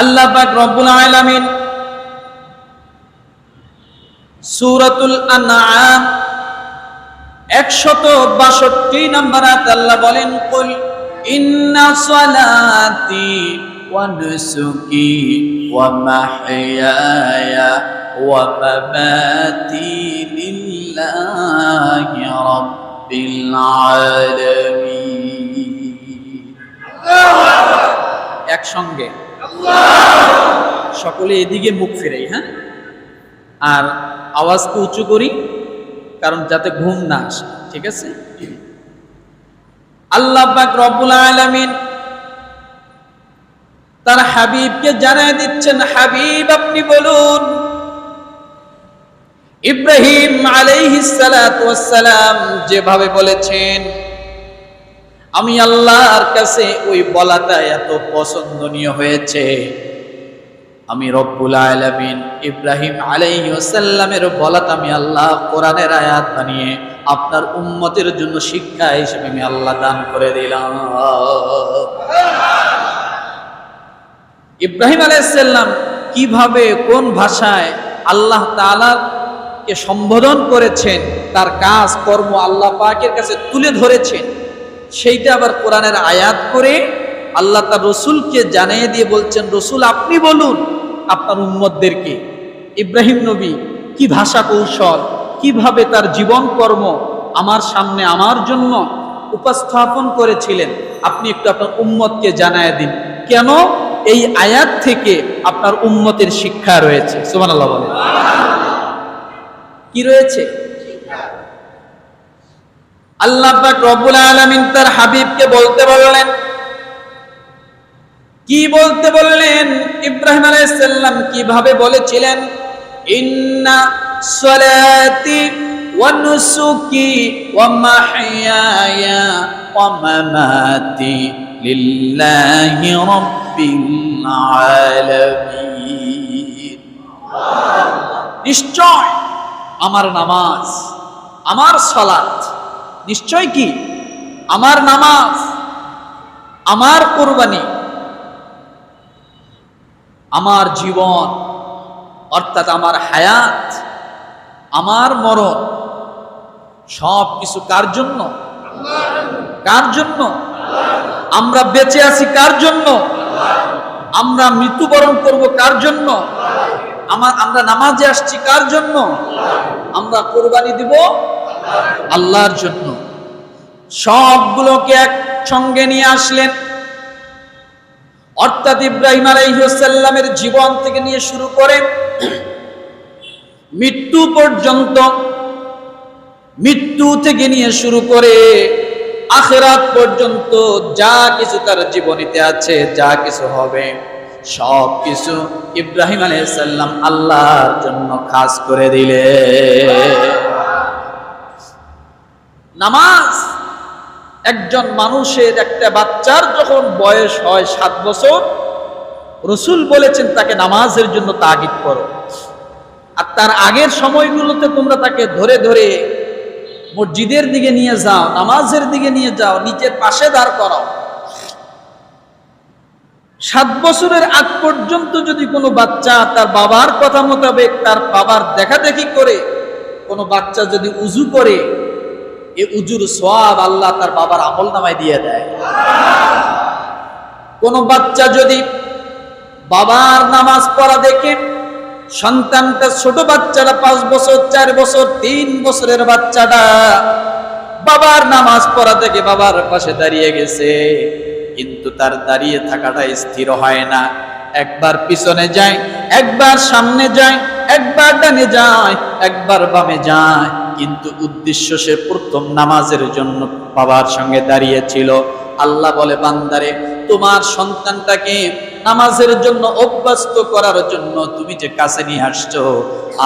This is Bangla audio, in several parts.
আল্লাহ পাক রব্বুল আলামিন সূরাতুল আনআম 162 নম্বর আয়াত আল্লাহ বলেন, কুল ইন্না সালাতি ওয়া নুসুকি ওয়া মাহইয়ায়া ওয়া মামাতি লিল্লাহি রাব্বিল আলামিন। একসঙ্গে সকলে এদিকে মুখ ফিরাই হ্যাঁ? আর আওয়াজকে উঁচু করি, কারণ যাতে ঘুম না আসে, ঠিক আছে? আল্লাহ পাক রব্বুল আলামিন তার হাবিবকে জানায় দিচ্ছেন, হাবিব, আপনি বলুন, ইব্রাহিম আলাইহিস সালাম যেভাবে বলেছেন আমি আল্লাহর কাছে ওই বলাটা এত পছন্দনীয় হয়েছে। আমি রব্বুল আলামিন ইব্রাহিম আলাইহি ওয়াসাল্লামের বলাটা আমি আল্লাহ কোরআনের আয়াত বানিয়ে আপনার উম্মতের জন্য শিক্ষা হিসেবে আমি আল্লাহ দান করে দিলাম। ইব্রাহিম আলাইসাল্লাম কীভাবে, কোন ভাষায় আল্লাহ তাআলাকে সম্বোধন করেছেন, তার কাজ, কর্ম আল্লাহ পাকের কাছে তুলে ধরেছেন সেইটা আবার কোরআনের আয়াত করে আল্লাহ তার রসুলকে জানিয়ে দিয়ে বলছেন, রসুল, আপনি বলুন আপনার উম্মতদেরকে, ইব্রাহিম নবী, কি ভাষা কৌশল, কীভাবে তার জীবন কর্ম আমার সামনে আমার জন্য উপস্থাপন করেছিলেন? আপনি একটু আপনার উম্মতকে জানায় দিন। কেন? এই আয়াত থেকে আপনার উম্মতের শিক্ষা রয়েছে। সুমান আল্লাহ বলেন। কি রয়েছে? আল্লাহ রব্বুল আলামিন তার হাবিবকে বলতে বললেন। কি বলতে বললেন? ইব্রাহিম আলাইহিস সালাম কীভাবে বলেছিলেন? ইন্না সালাতি মাহইয়ায়া ওয়া মামাতি লিল্লাহি রাব্বিল আলামিন। নিশ্চয় আমার নামাজ, আমার সালাত নিশ্চয় কি? আমার নামাজ, আমার কোরবানি, আমার জীবন, অর্থাৎ আমার হায়াত, আমার মরণ, সব কিছু কার জন্য? কার জন্য? আমরা বেঁচে আছি কার জন্য? আমরা মৃত্যুবরণ করব কার জন্য? আমার, আমরা নামাজে আসছি কার জন্য? আমরা কোরবানি দিব আল্লাহর জন্য। সবগুলোকে একসঙ্গে নিয়ে আসলেন। অর্থাৎ ইব্রাহিম আলাইসাল্লামের জীবন থেকে নিয়ে শুরু করে মৃত্যু পর্যন্ত, মৃত্যু থেকে নিয়ে শুরু করে আখেরাত পর্যন্ত যা কিছু তার জীবনীতে আছে, যা কিছু হবে সব কিছু ইব্রাহিম আলাইসাল্লাম আল্লাহর জন্য খাস করে দিলে নামাজ। একজন মানুষের একটা বাচ্চার যখন বয়স হয় সাত বছর, রসুল বলেছেন তাকে নামাজের জন্য তাগিদ করো। আর তার আগের সময়গুলোতে তোমরা তাকে ধরে ধরে মসজিদের দিকে নিয়ে যাও, নামাজের দিকে নিয়ে যাও নিচের পাশে দাঁড় করাও। সাত বছরের আগ পর্যন্ত যদি কোনো বাচ্চা তার বাবার কথা মোতাবেক তার বাবার দেখা দেখি করে, কোনো বাচ্চা যদি উজু করে এ উজুর সব আল্লাহ তার বাবার আমল নামায় দিয়ে দেয়। কোন বাচ্চা যদি বাবার নামাজ পড়া দেখে সন্তানটা ছোট বাচ্চাটা পাঁচ বছর, চার বছর, তিন বছরের বাচ্চাটা বাবার নামাজ পড়া দেখে বাবার পাশে দাঁড়িয়ে গেছে, কিন্তু তার দাঁড়িয়ে থাকাটা স্থির হয় না। একবার পিছনে যায়, একবার সামনে যায় একবার ডানে যায়, একবার বামে যায়। কিন্তু উদ্দেশ্য সে প্রথম নামাজের জন্য বাবার সঙ্গে দাঁড়িয়েছিল। আল্লাহ বলে, বান্দারে, তোমার সন্তানটাকে নামাজের জন্য অভ্যস্ত করার জন্য তুমি যে কাছে নিয়ে আসছো,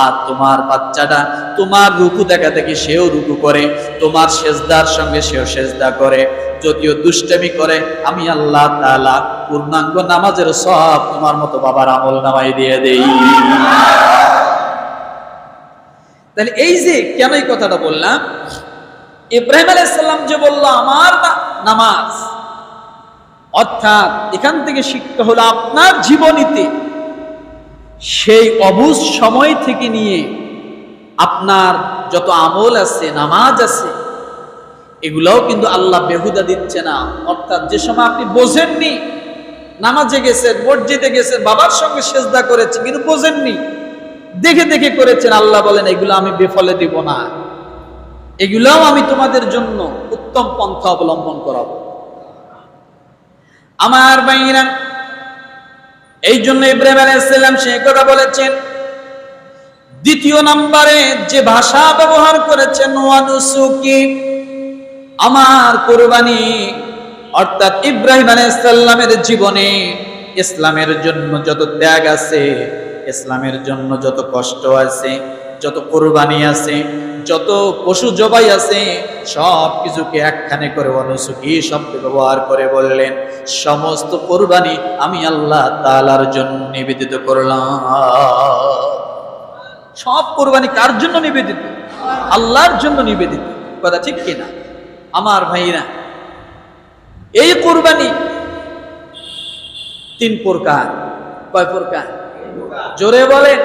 আর তোমার বাচ্চাটা তোমার রুকু দেখা দেখি সেও রুকু করে, তোমার সেজদার সঙ্গে সেও সেজদা করে। যদিও দুষ্টামি করে, আমি আল্লাহ তাআলা পূর্ণাঙ্গ নামাজের সব তোমার মতো বাবার আমল নামাই দিয়ে দেই। তাহলে এই যে কেন এই কথাটা বললাম? ইব্রাহিম আলাইসাল্লাম যে বলল, আমার নামাজ, অর্থাৎ এখান থেকে শিখতে হলো আপনার জীবনীতে। সেই অবুজ সময় থেকে নিয়ে আপনার যত আমল আছে, নামাজ আছে এগুলোও কিন্তু আল্লাহ বেহুদা দিচ্ছে না। অর্থাৎ যে সময় আপনি বোঝেননি, নামাজে গেছেন, মসজিদে গেছেন, বাবার সঙ্গে সেজদা করেছেন, কিন্তু বোঝেননি, দেখে দেখে করেছেন, আল্লাহ বলেন, এগুলো আমি বেফলে দিব না। এগুলাও আমি তোমাদের জন্য উত্তম পন্থা অবলম্বন করাবো। আমার বাইরা এই জন্য ইব্রাহিম আলাইসাল্লাম সে কথা বলেছেন, দ্বিতীয় নম্বরে যে ভাষা ব্যবহার করেছেন, ওয়ানুসুকি আমার কোরবানি, অর্থাৎ ইব্রাহিম আলাইসাল্লামের জীবনে ইসলামের জন্য যত ত্যাগ আছে, ইসলামের জন্য যত কষ্ট আছে, যত কোরবানি আছে, যত পশু জবাই আছে, সব কিছুকে একখানে করে অনুসুখী শব্দ ব্যবহার করে বললেন, সমস্ত কোরবানি আমি আল্লাহ তালার জন্য নিবেদিত করলাম। সব কোরবানি কার জন্য নিবেদিত? আল্লাহর জন্য নিবেদিত। কথা ঠিক কিনা আমার ভাইরা, এই কোরবানি তিন প্রকার। কয় প্রকার? জোরে বলেন।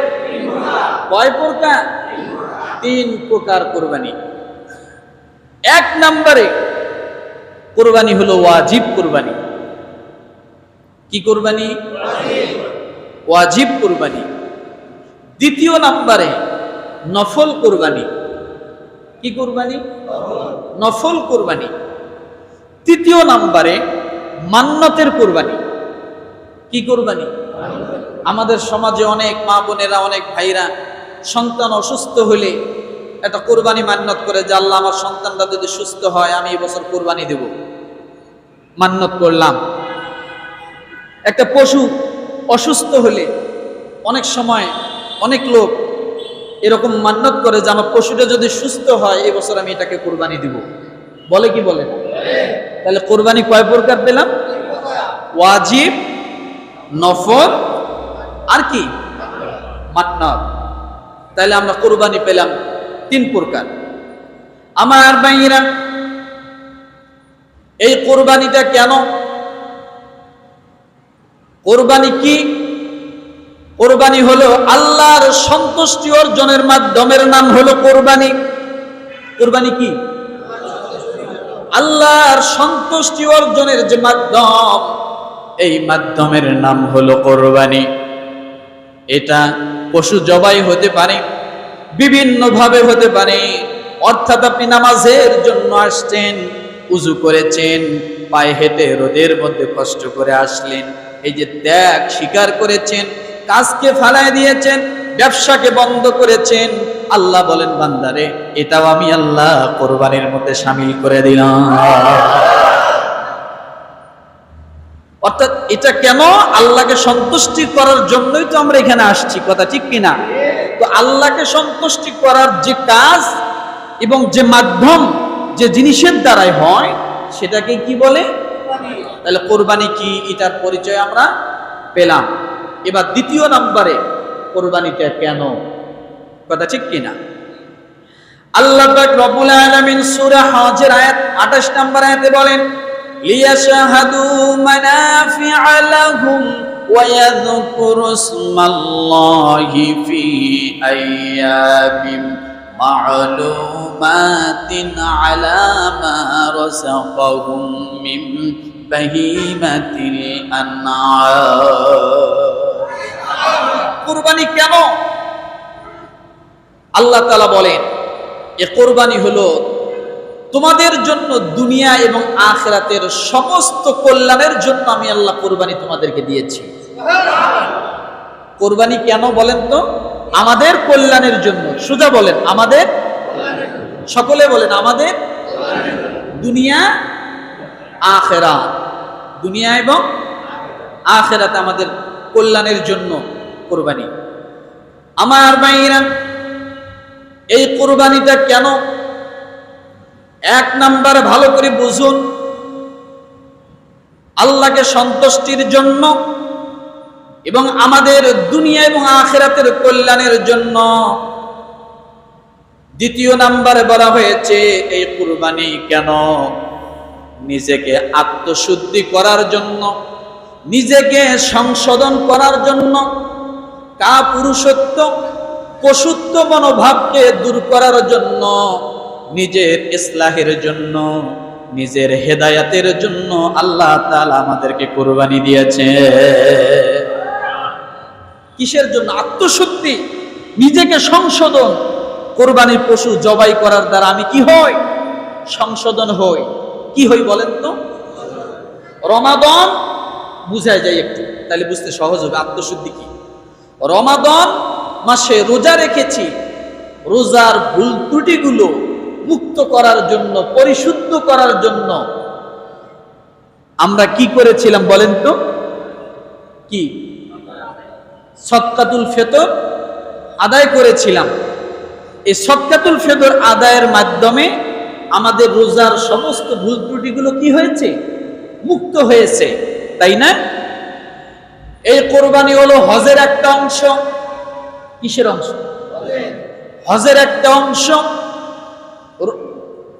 কয় প্রকার? তিন প্রকার কোরবানি। এক নম্বরে কোরবানি হলো ওয়াজিব কোরবানি। কি কোরবানি? ওয়াজিব কোরবানি। দ্বিতীয় নম্বরে নফল কোরবানি। কি কুরবানি? নফল কুরবানি। তৃতীয় নাম্বারে মান্নতের কোরবানি। কি কোরবানি? আমাদের সমাজে অনেক মা বোনেরা, অনেক ভাইরা সন্তান অসুস্থ হলে একটা কোরবানি মান্যত করে যে, আল্লাহ, আমার সন্তানটা যদি সুস্থ হয়, আমি এবছর কোরবানি দেব। মান্যত করলাম। একটা পশু অসুস্থ হলে অনেক সময় অনেক লোক এরকম মান্যত করে যে আমার পশুটা যদি সুস্থ হয় এবছর আমি এটাকে কোরবানি দিব। বলে কি বলে? তাহলে কোরবানি কয় প্রকার পেলাম? ওয়াজিব নফর আর কি? মান্নত। তাহলে আমরা কোরবানি পেলাম তিন প্রকার। আমার ভাইয়েরা, এই কোরবানিটা কেন? কোরবানি কি? কোরবানি হলো আল্লাহর সন্তুষ্টি অর্জনের মাধ্যমের নাম হলো কোরবানি। কোরবানি কি? আল্লাহর সন্তুষ্টি অর্জনের যে মাধ্যম, এই মাধ্যমের নাম হলো কোরবানি। এটা পশু জবাই হতে পারে বিভিন্ন ভাবে হতে পারে। অর্থাৎ আপনি নামাজের জন্য আসছেন, উজু করেছেন, পায়ে হেঁটে রোদের মধ্যে কষ্ট করে আসলেন, এই যে ত্যাগ স্বীকার করেছেন কাজকে ফালায় দিয়েছেন ব্যবসাকে বন্ধ করেছেন। আল্লাহ বলেন বান্দারে এটাও আমি আল্লাহ কোরবানির মধ্যে সামিল করে দিলাম। অর্থাৎ এটা কেন? আল্লাহকে সন্তুষ্টি করার জন্যই তো আমরা এখানে আসছি কথা ঠিক কিনা? তো আল্লাহকে সন্তুষ্টি করার যে কাজ এবং যে মাধ্যম যে জিনিসের দ্বারাই হয় সেটাকে কি বলে? তাহলে কোরবানি কি? এটার পরিচয় আমরা পেলাম। এবার দ্বিতীয় নম্বরে কোরবানিটা কেন? কথা ঠিক কিনা? আল্লাহ পাক রব্বুল আলামিন সূরা হজের আয়াত 28 নম্বর আয়াতে বলেন, লিয়াশহাদু মানাফি'a লাহুম ইয়াযকুরু ইসমাল্লাহি ফি আইয়ামিন মা'লুমাতিন আলা মা রাযাকাহুম মিন বাহিমাতিল আন'আম। কুরবানি কেন? আল্লাহ তাআলা বলেন, এ কোরবানি হলো তোমাদের জন্য দুনিয়া এবং আখেরাতের সমস্ত কল্যাণের জন্য আমি আল্লাহ কোরবানি তোমাদেরকে দিয়েছি। কোরবানি কেন বলেন তো? আমাদের কল্যাণের জন্য। সুজা বলেন, আমাদের? সকলে বলেন, আমাদের? দুনিয়া আখেরা দুনিয়া এবং আখেরাতে আমাদের কল্যাণের জন্য। কোরবানি। আমার বাইরা এই কোরবানিটা কেন? এক নাম্বার ভালো করে বুঝুন। আল্লাহকে সন্তুষ্টির জন্য এবং আমাদের দুনিয়া এবং আখেরাতের কল্যাণের জন্য দ্বিতীয় নাম্বারে বলা হয়েছে, এই কুরবানি কেন? নিজেকে আত্মশুদ্ধি করার জন্য, নিজেকে সংশোধন করার জন্য কা পুরুষত্ব পশুত্ব মনোভাবকে দূর করার জন্য, নিজের ইসলাহের জন্য, নিজের হেদায়াতের জন্য আল্লাহ তাআলা আমাদেরকে কোরবানি দিয়েছে। কিসের জন্য? আত্মশুদ্ধি নিজেকে সংশোধন। কোরবানির পশু জবাই করার দ্বারা আমি কি হই? সংশোধন হই। কি হই বলেন তো? রমাদন বুঝায় যায় একটু, তাহলে বুঝতে সহজ হবে। আত্মশুদ্ধি কি? রমাদন মাসে রোজা রেখেছি। রোজার ভুল ত্রুটিগুলো মুক্ত করার জন্য, পরিশুদ্ধ করার জন্য। আমরা কি করেছিলাম বলেন তো? কি? সৎকাতুল ফেতর আদায় করেছিলাম। এই সৎকাতুল ফেতর আদায়ের মাধ্যমে আমাদের রোজার সমস্ত ভুল ত্রুটিগুলো কি হয়েছে? মুক্ত হয়েছে, তাই না? এই কোরবানি হলো হজের একটা অংশ। কিসের অংশ? হজের একটা অংশ।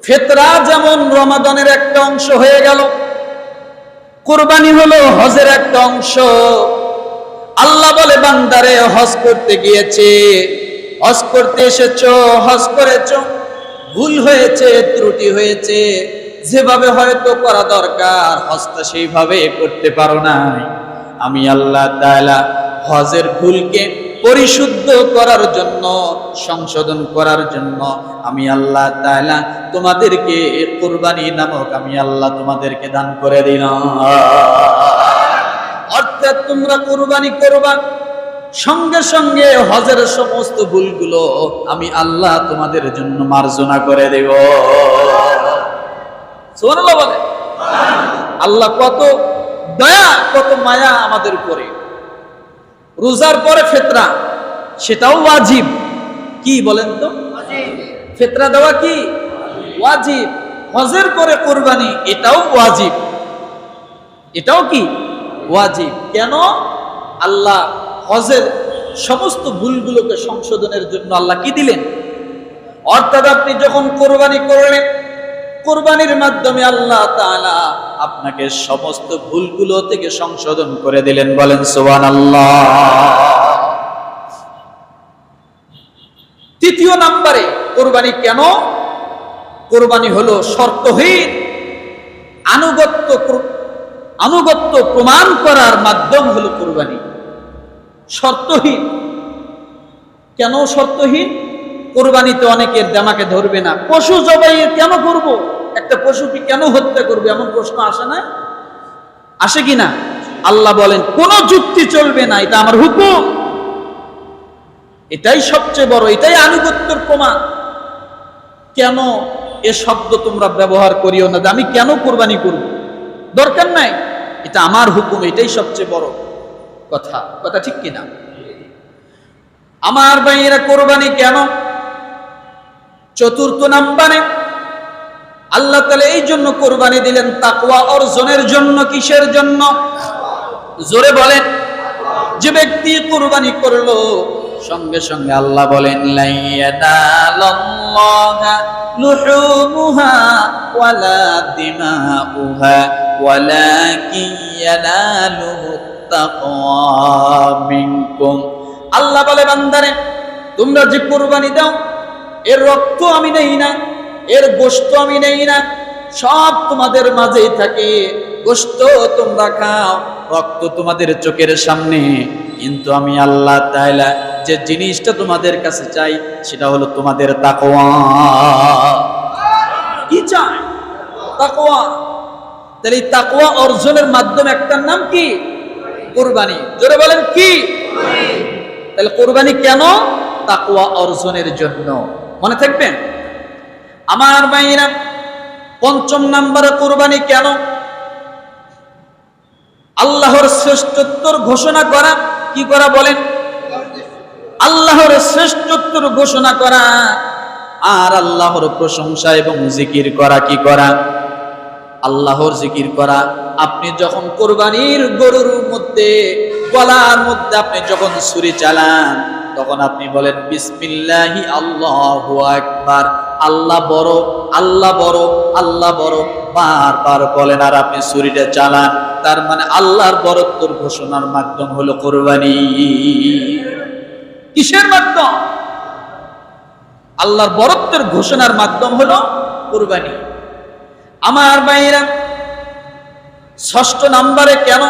ফেতরা যেমন রমাদানের একটা অংশ হয়ে গেল, কোরবানি হলো হজের একটা অংশ। আল্লাহ বলে, বান্দারে, হজ করতে গিয়েছে, হজ করতে এসেছ, হজ করেছ, ভুল হয়েছে, ত্রুটি হয়েছে, যেভাবে হয়তো করা দরকার, হজটা সেইভাবে করতে পারো নাই। আমি আল্লাহ তাআলা হজের ভুলকে পরিশুদ্ধ করার জন্য, সংশোধন করার জন্য আমি আল্লাহ তাআলা তোমাদেরকে কোরবানি নামক আমি আল্লাহ তোমাদেরকে দান করে দিলাম। অর্থাৎ তোমরা কোরবানি করবা, সঙ্গে সঙ্গে হজের সমস্ত ভুলগুলো আমি আল্লাহ তোমাদের জন্য মার্জনা করে দেব। বলে? আল্লাহ কত দয়া কত মায়া আমাদের উপরে। রোজার পরে ফেতরা সেটাও ওয়াজিব। কি বলেন তো? ফেতরা দেওয়া কি? ওয়াজিব। হজের পরে কোরবানি এটাও ওয়াজিব। এটাও কি? ওয়াজিব। কেন? আল্লাহ হজের সমস্ত ভুলগুলোকে সংশোধনের জন্য আল্লাহ কি দিলেন? অর্থাৎ আপনি যখন কোরবানি করলেন কোরবানির মাধ্যমে আল্লাহ আপনাকে সমস্ত ভুলগুলো থেকে সংশোধন করে দিলেন। বলেন, সুবহানাল্লাহ। তৃতীয় নম্বরে কোরবানি কেন? কোরবানি হলো শর্তহীন আনুগত্য আনুগত্য প্রমাণ করার মাধ্যম হলো কোরবানি। শর্তহীন। কেন শর্তহীন? কোরবানিতে অনেকের জামাকে ধরবে না। পশু জবাই কেন করব? একটা পশুকে কেন হত্যা করবে? এমন প্রশ্ন আসে না? আসে কি না? আল্লাহ বলেন, কোন যুক্তি চলবে না, এটা আমার হুকুম। এটাই সবচেয়ে বড়, এটাই আনুগত্যের প্রমাণ। কেন এ শব্দ তোমরা ব্যবহার করিও না? আমি কেন কোরবানি করব? দরকার নাই। এটা আমার হুকুম, এটাই সবচেয়ে বড় কথা। কথা ঠিক কিনা আমার ভাইয়েরা কোরবানি কেন চতুর্থ নাম্বারে। আল্লাহ তালা এই জন্য কোরবানি দিলেন তাকুয়া অর্জনের জন্য, কিসের জন্য? জোরে বলেন। যে ব্যক্তি কোরবানি করল, সঙ্গে সঙ্গে আল্লাহ বলেন আল্লাহ বলে, বান্দারে, তোমরা যে কোরবানি দাও এর রক্ত আমি নেই না, এর গোশত আমি নেই না, সব তোমাদের মাঝেই থাকে। গোশত তোমরা খাও, রক্ত তোমাদের চোখের সামনে। কিন্তু আমি আল্লাহ তাইলা যে জিনিসটা তোমাদের কাছে চাই, সেটা হলো তোমাদের তাকোয়া কি চাই? তাকোয়া তাহলে এই তাকওয়া অর্জনের মাধ্যমে একটার নাম কি? কোরবানি। জোরে বলেন কি? তাহলে কোরবানি কেন? তাকওয়া অর্জনের জন্য। মনে থাকবেন? আমার ভাইরা পঞ্চম নম্বরে কোরবানি কেন? আল্লাহর শ্রেষ্ঠত্বর ঘোষণা করা, কি করা বলেন? আল্লাহর শ্রেষ্ঠত্বর ঘোষণা করা, আর আল্লাহর প্রশংসা এবং জিকির করা কি করা? আল্লাহর জিকির করা, আপনি যখন কোরবানির গরুর মধ্যে, গলার মধ্যে আপনি যখন ছুরি চালান তখন আপনি বলেন, বিসমিল্লাহি আল্লাহু আকবার। আল্লাহ বড় আল্লাহ বড় আল্লাহ বড়। বারবার বলেন, আর আপনি ছুরিটা চালান। তার মানে আল্লাহর বরত্বর ঘোষণার মাধ্যম হলো কোরবানি। কিসের মাধ্যম? আল্লাহর বরত্বের ঘোষণার মাধ্যম হলো কোরবানি। আমার বাইরা ষষ্ঠ নাম্বারে কেন?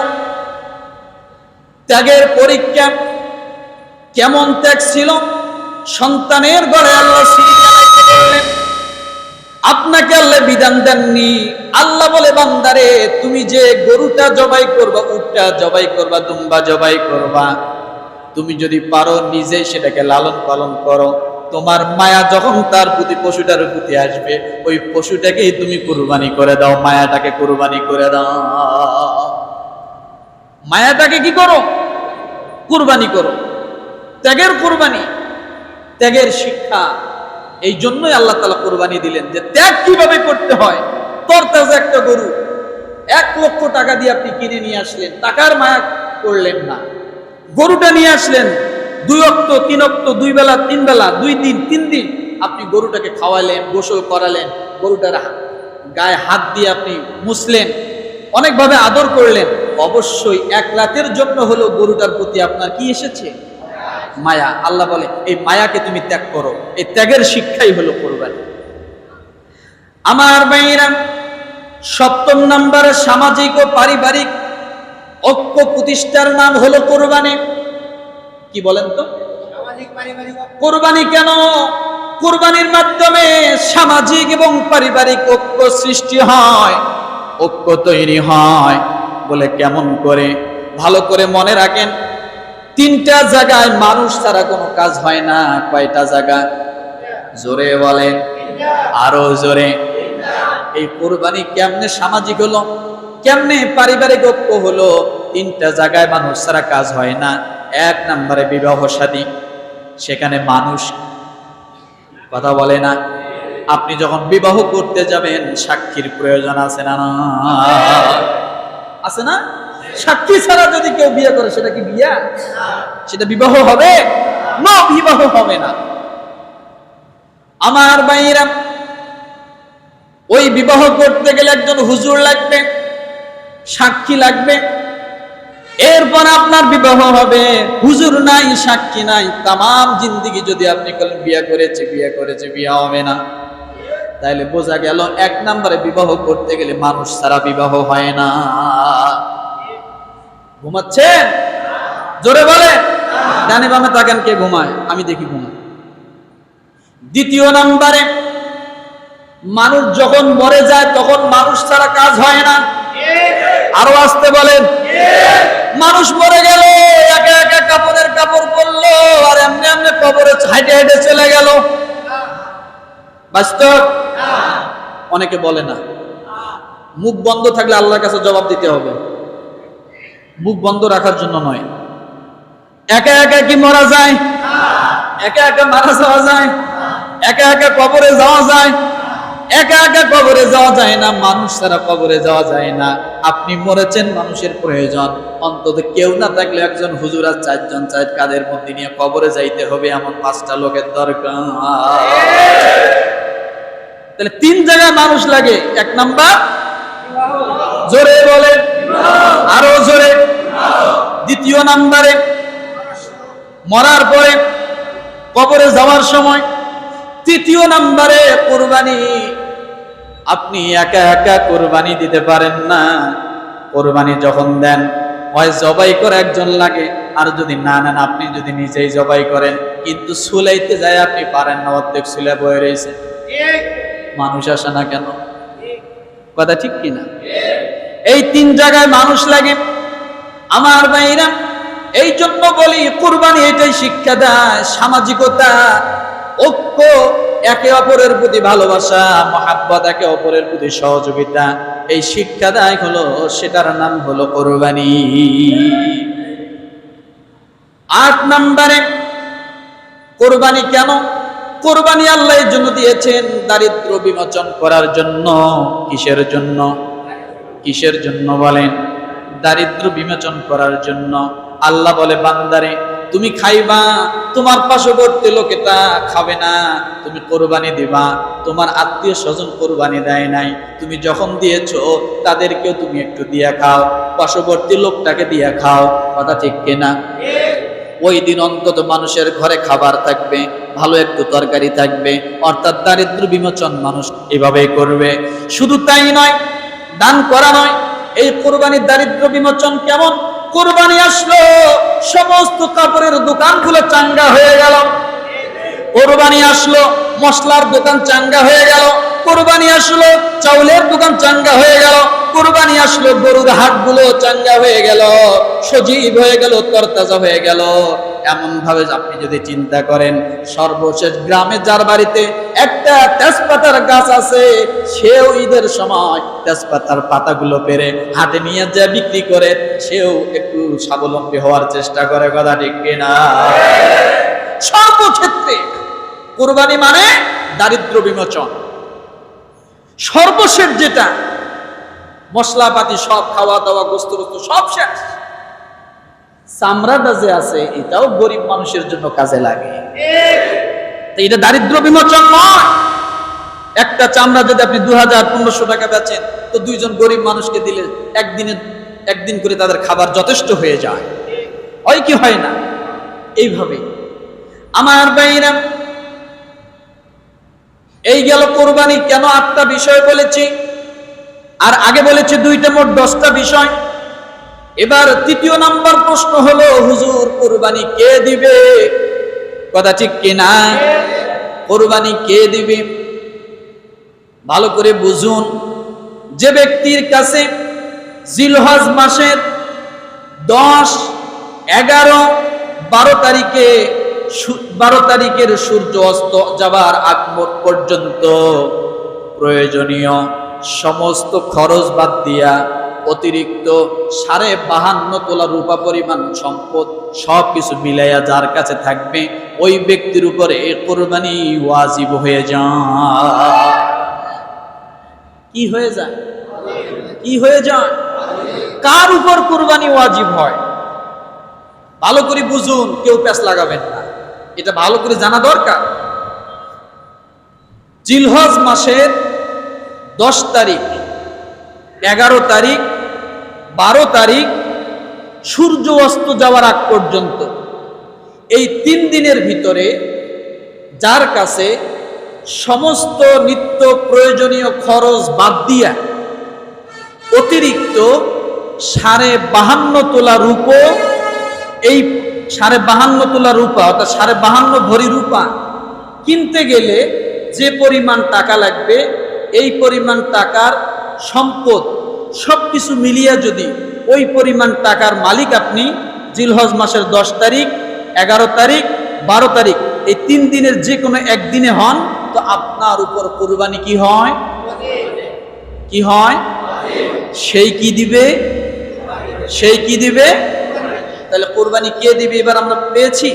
ত্যাগের পরীক্ষা কেমন ত্যাগ ছিল? সন্তানের গড়ে আল্লাহ আপনাকে আল্লাহ বিধান দেননি। আল্লাহ বলে, বান্দারে, তুমি যে গরুটা জবাই করবা, উটটা জবাই করবা, দুম্বা জবাই করবা, তুমি যদি পারো নিজে সেটাকে লালন পালন করো। তোমার মায়া যখন তার প্রতি, পশুটার প্রতি আসবে, ওই পশুটাকেই তুমি কুরবানি করে দাও, মায়াটাকে কুরবানি করে দাও। মায়াটাকে কি করো? কুরবানি করো। ত্যাগের কোরবানি, ত্যাগের শিক্ষা, এই জন্যই আল্লাহ তালা কোরবানি দিলেন যে ত্যাগ কীভাবে করতে হয়? তরতাজা একটা গরু, এক লক্ষ টাকা দিয়ে আপনি কিনে নিয়ে আসলেন, টাকার মায়া করলেন না। গরুটা নিয়ে আসলেন, দুই অক্ত, তিন অক্ত, দুই বেলা, তিন বেলা, দুই দিন, তিন দিন আপনি গরুটাকে খাওয়ালেন, গোসল করালেন, গরুটার গায়ে হাত দিয়ে আপনি মুছলেন, অনেকভাবে আদর করলেন। অবশ্যই এক রাতের জন্য হলো গরুটার প্রতি আপনার কি এসেছে? মায়া। আল্লাহ বলে এই মায়াকে তুমি ত্যাগ করো। এই ত্যাগের শিক্ষাই হলো কোরবানি। আমার ভাইরা সপ্তম নম্বরে সামাজিক ও পারিবারিক ঐক্য প্রতিষ্ঠার নাম হলো কোরবানি। কি বলেন তো? কোরবানি কেন? কোরবানির মাধ্যমে সামাজিক এবং পারিবারিক ঐক্য সৃষ্টি হয় ঐক্য তৈরি হয়। বলে কেমন করে? ভালো করে মনে রাখেন। তিনটা জায়গায় মানুষ ছাড়া কোনো কাজ হয় না। কয়টা জায়গা জোরে বলেন। আরও জোরে। এই কোরবানি কেমনে সামাজিক হলো? কেমনে পারিবারিক ঐক্য হলো? তিনটা জায়গায় মানুষ ছাড়া কাজ হয় না। এক নম্বরে বিবাহ শাদী সেখানে মানুষ কথা বলে না। আপনি যখন বিবাহ করতে যাবেন, সাক্ষীর প্রয়োজন আছে না? আছে না? সাক্ষী ছাড়া যদি কেউ বিয়ে করে, সেটা কি বিয়া? সেটা বিবাহ হবে? না, বিবাহ হবে না। আমার বাইরা ওই বিবাহ করতে গেলে একজন হুজুর লাগবে, সাক্ষী লাগবে। এরপর আপনার বিবাহ হবে। হুজুর নাই, সাক্ষী নাই। তাম জিন্দিগি যদি আপনি বলেন, বিয়ে করেছে বিয়ে করেছে, বিয়ে হবে না। তাইলে বোঝা গেল, এক নম্বরে বিবাহ করতে গেলে মানুষ ছাড়া বিবাহ হয় না। ঘুমাচ্ছেন? জোরে বলে ডানে বামে তাকান কে ঘুমায়? আমি দেখি ঘুমায়। দ্বিতীয় নম্বরে, মানুষ যখন মরে যায়, তখন মানুষ ছাড়া কাজ হয় না। আরও আসতে বলেন। মানুষ মরে গেল, একা একা কাপড়ের কাপড় পরলো, আর এমনি এমনি কবরে হাইটে হাইটে চলে গেল। বাস্তব অনেকে বলে না। মুখ বন্ধ থাকলে আল্লাহর কাছে জবাব দিতে হবে। মুখ বন্ধ রাখার জন্য নয়। একা একা কি মরা যায়? একা একা মারা যাওয়া যায়? একা একা কবরে যাওয়া যায়? একা একা কবরে যাওয়া যায় না, মানুষ ছাড়া কবরে যাওয়া যায় না। আপনি মরেছেন, মানুষের প্রয়োজন। অন্তত কেউ না থাকলে একজন হুজুর আর চারজন চার কাদের মধ্যে নিয়ে কবরে যাইতে হবে এমন পাঁচটা লোকের দরকার। তাহলে তিন জায়গায় মানুষ লাগে। এক নাম্বার, জোরে বলে আরও জোরে। দ্বিতীয় নাম্বারে মরার পরে কবরে যাওয়ার সময় তৃতীয় নাম্বারে কোরবানি। আপনি একা একা কোরবানি দিতে পারেন না। কোরবানি যখন দেন, হয় জবাই করে একজন লাগে, আর যদি না নেন, আপনি যদি নিজেই জবাই করেন, কিন্তু সুলাইতে যায় আপনি পারেন না, অর্ধেক সুলে বয়ে রয়েছে। মানুষ আসে না কেন? কথা ঠিক কিনা? এই তিন জায়গায় মানুষ লাগে। আমার ভাইরা, এই জন্য বলি, কুরবানি এটাই শিক্ষা দেয়, সামাজিকতা, ঐক্য, একে অপরের প্রতি ভালোবাসা, মহাব্বত, একে অপরের প্রতি সহযোগিতা, এই শিক্ষা দেয় হলো, সেটার নাম হলো কোরবানি। আট নম্বরে, কোরবানি কেন? কোরবানি আল্লাহ জন্য দিয়েছেন, দারিদ্র বিমোচন করার জন্য, কিসের জন্য? কিসের জন্য বলেন? দারিদ্র বিমোচন করার জন্য। আল্লাহ বলে, বান্দারে, তুমি খাইবা, তোমার পার্শ্ববর্তী লোকেটা খাবে না, তুমি কোরবানি দিবা, তোমার আত্মীয় স্বজন কোরবানি দেয় নাই, তুমি যখন দিয়েছ, তাদেরকেও তুমি একটু দিয়ে খাও, পার্শ্ববর্তী লোকটাকে দিয়ে খাও, কথা ঠিক কিনা? ওই দিন অন্তত মানুষের ঘরে খাবার থাকবে, ভালো একটু তরকারি থাকবে, অর্থাৎ দারিদ্র বিমোচন মানুষ এভাবেই করবে। শুধু তাই নয় দান করা নয়। এই কোরবানির দারিদ্র বিমোচন কেমন? কোরবানি আসলো, সমস্ত কাপড়ের দোকানগুলো চাঙ্গা হয়ে গেল। কোরবানি আসলো, মশলার দোকান চাঙ্গা হয়ে গেল, কোরবানি আসলো, চাউলের দোকান চাঙ্গা হয়ে গেল, কোরবানি আসলো, গরুর হাটগুলো চাঙ্গা হয়ে গেল, সজীব হয়ে গেল, তরতাজা হয়ে গেল। এমন ভাবে আপনি যদি চিন্তা করেন, সর্বশেষ গ্রামে যার বাড়িতে একটা তেজপাতার গাছ আছে, সেও ঈদের সময় তেজপাতার পাতাগুলো পেরে হাতে নিয়ে যা বিক্রি করে, সেও একটু স্বাবলম্বী হওয়ার চেষ্টা করে, কথা ঠিক কিনা? সর্বক্ষেত্রে কোরবানি মানে দারিদ্র বিমোচন। সর্বশেষ যেটা, মশলাপাতি সব খাওয়া দাওয়া গোস্ত গোস্ত সব শেষ। চামড়াটা যে আছে, এটাও গরিব মানুষের জন্য কাজে লাগে। এটা দারিদ্র বিমোচন নয়। একটা চামড়া যদি আপনি দু হাজার পনেরোশো টাকা বেচেন, তো দুইজন গরিব মানুষকে দিলে একদিনে, একদিন করে তাদের খাবার যথেষ্ট হয়ে যায়। হয় কি হয় না? এইভাবে আমার বাইরা এই গেল কোরবানি, কেন আটটা বিষয় বলেছি? আর আগে বলেছি দুইটা মোট দশটা বিষয়। এবার তৃতীয় নাম্বার প্রশ্ন হলো, হুজুর, কোরবানি কে দিবে? কথা ঠিক কিনা কোরবানি কে দিবে? ভালো করে বুঝুন। যে ব্যক্তির কাছে জিলহজ মাসের দশ, এগারো, বারো তারিখে বারো তারিখের সূর্য অস্ত যাবার আগ পর্যন্ত প্রয়োজনীয় সমস্ত খরচ বাদ দিয়া অতিরিক্ত সাড়ে বাহান্ন তোলা রূপা পরিমাণ সম্পদ সব কিছু মিলাইয়া যার কাছে থাকবে, ওই ব্যক্তির উপরে এ কোরবানি ওয়াজিব হয়ে যায়। কি হয়ে যায়? কি হয়ে যায়? কার উপর কোরবানি ওয়াজিব হয়? ভালো করে বুঝুন, কেউ প্যাস লাগাবেন না। এটা ভালো করে জানা দরকার। জিলহজ মাসের দশ তারিখ, এগারো তারিখ, বারো তারিখ সূর্য অস্ত যাওয়ার আগ পর্যন্ত। এই তিন দিনের ভিতরে যার কাছে সমস্ত নিত্য প্রয়োজনীয় খরচ বাদ দিয়া অতিরিক্ত সাড়ে বাহান্ন তোলা রূপো এই সাড়ে বাহান্ন তোলা রূপা, অর্থাৎ সাড়ে বাহান্ন ভরি রূপা কিনতে গেলে যে পরিমাণ টাকা লাগবে, এই পরিমাণ টাকার সম্পদ সব কিছু মিলিয়ে যদি ওই পরিমাণ টাকার মালিক আপনি জিলহজ মাসের দশ তারিখ, এগারো তারিখ, বারো তারিখ, এই তিন দিনের যে কোনো একদিনে হন, তো আপনার উপর কোরবানি কি হয়? কি হয়? সেই কি দিবে? সেই কি দিবে? তাহলে কোরবানি কে দিবে? এবার আমরা পেয়েছি।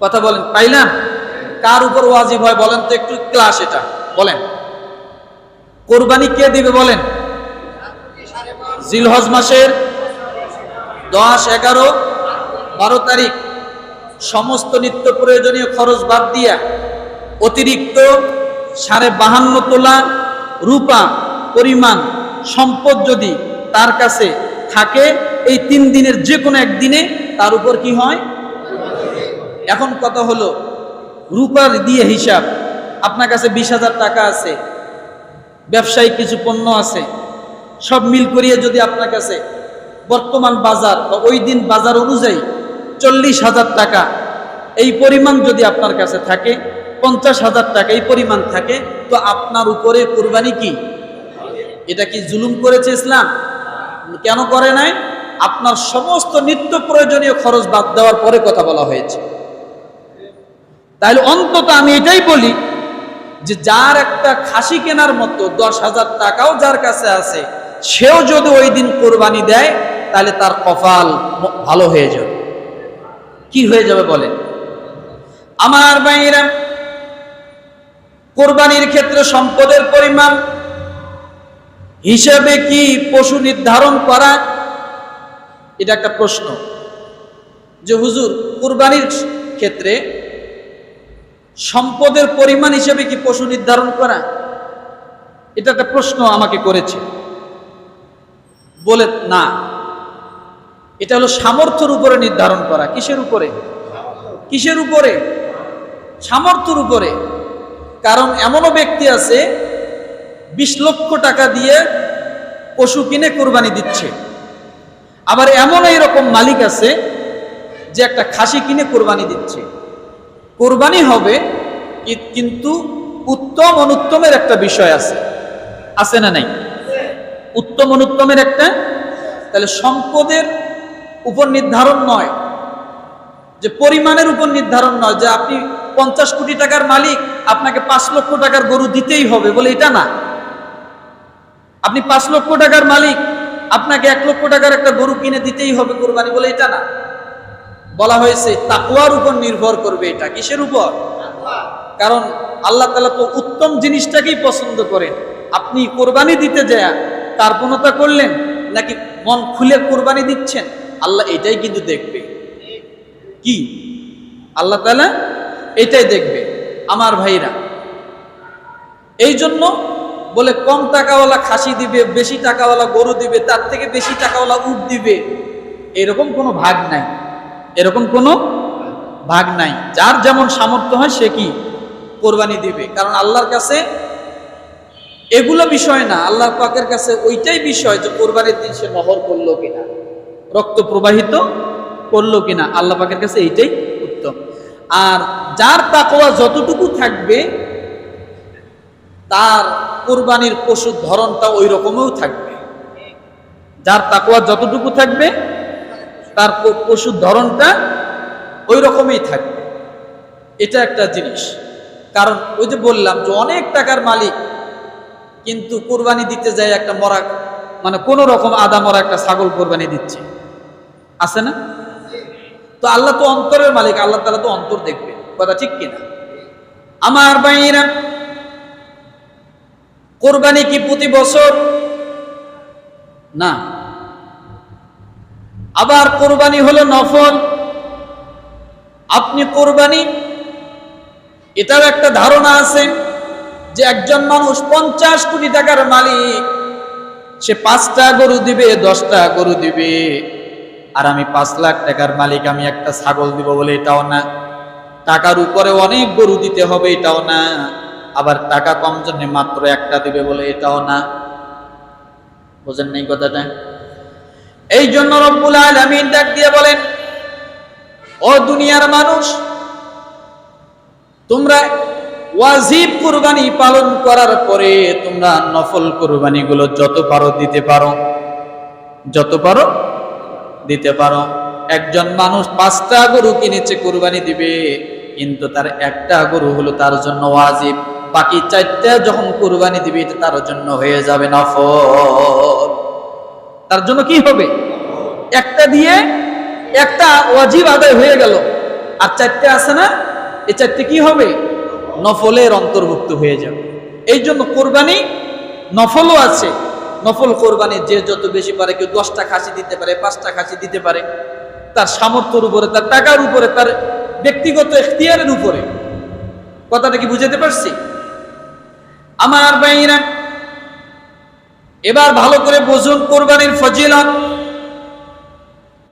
কথা বলেন পাইলাম কার উপর ওয়াজিব হয় বলেন তো, একটু ক্লাস এটা। বলেন। কোরবানি কে দিবে বলেন? জিলহজ মাসের দশ, এগারো, বারো তারিখ। সমস্ত নিত্য প্রয়োজনীয় খরচ বাদ দিয়া অতিরিক্ত সাড়ে বাহান্ন তোলা রূপা, পরিমাণ, সম্পদ যদি তার কাছে থাকে এই তিন দিনের যে কোনো একদিনে তার উপর কি হয়? এখন কথা হলো, রূপার দিয়ে হিসাব। আপনার কাছে বিশ হাজার টাকা আছে, ব্যবসায়িক কিছু পণ্য আছে, সব মিল করিয়ে যদি আপনার কাছে বর্তমান বাজার বা ওই দিন বাজার অনুযায়ী চল্লিশ হাজার টাকা, এই পরিমাণ যদি আপনার কাছে থাকে, পঞ্চাশ হাজার টাকা এই পরিমাণ থাকে, তো আপনার উপরে কোরবানি কি? এটা কি জুলুম করেছে ইসলাম? কেন করে নাই? আপনার সমস্ত নিত্য প্রয়োজনীয় খরচ বাদ দেওয়ার পরে কথা বলা হয়েছে। তাহলে অন্তত আমি এটাই বলি যে যার একটা খাসি কেনার মতো দশ হাজার টাকাও যার কাছে আছে, সেও যদি ওই দিন কোরবানি দেয় তাহলে তার কপাল ভালো হয়ে যাবে। কি হয়ে যাবে বলেন? আমার বাইরা কোরবানির ক্ষেত্রে সম্পদের পরিমাণ হিসেবে কি পশু নির্ধারণ করা এটা একটা প্রশ্ন যে হুজুর, কুরবানির ক্ষেত্রে সম্পদের পরিমাণ হিসেবে কি পশু নির্ধারণ করা? এটা একটা প্রশ্ন আমাকে করেছে। বলে, না। এটা হলো সামর্থ্যর উপরে নির্ধারণ করা। কিসের উপরে? কিসের উপরে? সামর্থ্যর উপরে। কারণ এমনও ব্যক্তি আছে, বিশ লক্ষ টাকা দিয়ে পশু কিনে কোরবানি দিচ্ছে। আবার এমন এইরকম মালিক আছে যে একটা খাসি কিনে কোরবানি দিচ্ছে। কোরবানি হবে কিন্তু উত্তম অনুত্তমের একটা বিষয় আছে। আছে না নাই? উত্তম অনুত্তমের একটা? তাহলে সম্পদের উপর নির্ধারণ নয়। যে পরিমাণের উপর নির্ধারণ নয়, যে আপনি পঞ্চাশ কোটি টাকার মালিক, আপনাকে পাঁচ লক্ষ টাকার গরু দিতেই হবে বলে এটা না। আপনি পাঁচ লক্ষ টাকার মালিক আপনাকে এক লক্ষ টাকার একটা গরু কিনে দিতেই হবে কোরবানি বলে এটা না। বলা হয়েছে তাকুয়ার উপর নির্ভর করবে এটা। কিসের উপর? কারণ আল্লাহ তালা তো উত্তম জিনিসটাকেই পছন্দ করেন। আপনি কোরবানি দিতে যায় কার্পণতা করলেন, নাকি মন খুলে কোরবানি দিচ্ছেন? আল্লাহ এটাই কিন্তু দেখবে। কি? আল্লাহ তালা এটাই দেখবে। আমার ভাইরা এই জন্য বলে কম টাকাওয়ালা খাসি দিবে, বেশি টাকাওয়ালা গরু দিবে, তার থেকে বেশি টাকাওয়ালা উট দিবে। এরকম কোনো ভাগ নাই। এরকম কোনো ভাগ নাই। যার যেমন সামর্থ্য হয় সে কি? কোরবানি দিবে। কারণ আল্লাহর কাছে এগুলো বিষয় না। আল্লাহ পাকের কাছে ওইটাই বিষয় যে কোরবানির দিন সে নহর করল কিনা, রক্ত প্রবাহিত করল কিনা। আল্লাহ পাকের কাছে এইটাই উত্তম। আর যার তাকওয়া যতটুকু থাকবে তার কোরবানির পশুর ধরনটা ওই রকমও থাকবে। যার তাকওয়া যতটুকু থাকবে, তার পশুর ধরনটা ওই রকমই থাকবে। এটা একটা জিনিস। কারণ ওই যে বললাম যে অনেক টাকার মালিক কিন্তু কোরবানি দিতে যায় একটা মরা মানে কোনো রকম আদা মরা একটা ছাগল কোরবানি দিচ্ছে। আছে না? তো আল্লাহ তো অন্তরের মালিক, আল্লাহ তালা তো অন্তর দেখবে। কথা ঠিক কিনা? আমার বাইরা কোরবানি কি প্রতি বছর? না। আবার কোরবানি হলো নফল। আপনি কোরবানি এটার একটা ধারণা আছে যে একজন মানুষ পঞ্চাশ কোটি টাকার মালিক, সে পাঁচটা গরু দিবে, দশটা গরু দিবে। আর আমি পাঁচ লাখ টাকার মালিক, আমি একটা ছাগল দিব বলে এটাও না। টাকার উপরে অনেক গরু দিতে হবে, এটাও না। আবার টাকা কম জন্য মাত্র একটা দিবে বলে এটাও না। বোঝেন নাই কথাটা? এই জন্য রব্বুল আলামিন ডাক দিয়ে বলেন, ও দুনিয়ার মানুষ, তোমরা ওয়াজিব কুরবানি পালন করার পরে তোমরা নফল কুরবানি গুলো যত পারো দিতে পারো। যত পারো দিতে পারো। একজন মানুষ পাঁচটা গরু কিনেছে কুরবানি দিবে, কিন্তু তার একটা গরু হলো তার জন্য ওয়াজিব। বাকি চারটা যখন কুরবানি দিবে এটা তার জন্য হয়ে যাবে নফল। তার জন্য কি হবে? একটা দিয়ে একটা ওয়াজিব আদায় হয়ে গেল। আর চারটে আছে না? এই চারটে কি হবে? নফলের অন্তর্ভুক্ত হয়ে যাবে। এই জন্য কোরবানি নফলও আছে। নফল কোরবানি যে যত বেশি পারে, কেউ দশটা খাসি দিতে পারে, পাঁচটা খাসি দিতে পারে। তার সামর্থ্যের উপরে, তার টাকার উপরে, তার ব্যক্তিগত এখতিয়ারের উপরে। কথাটা কি বুঝাতে পারছি? আমার বাইরা এবার ভালো করে বোঝুন কোরবানির ফজিলত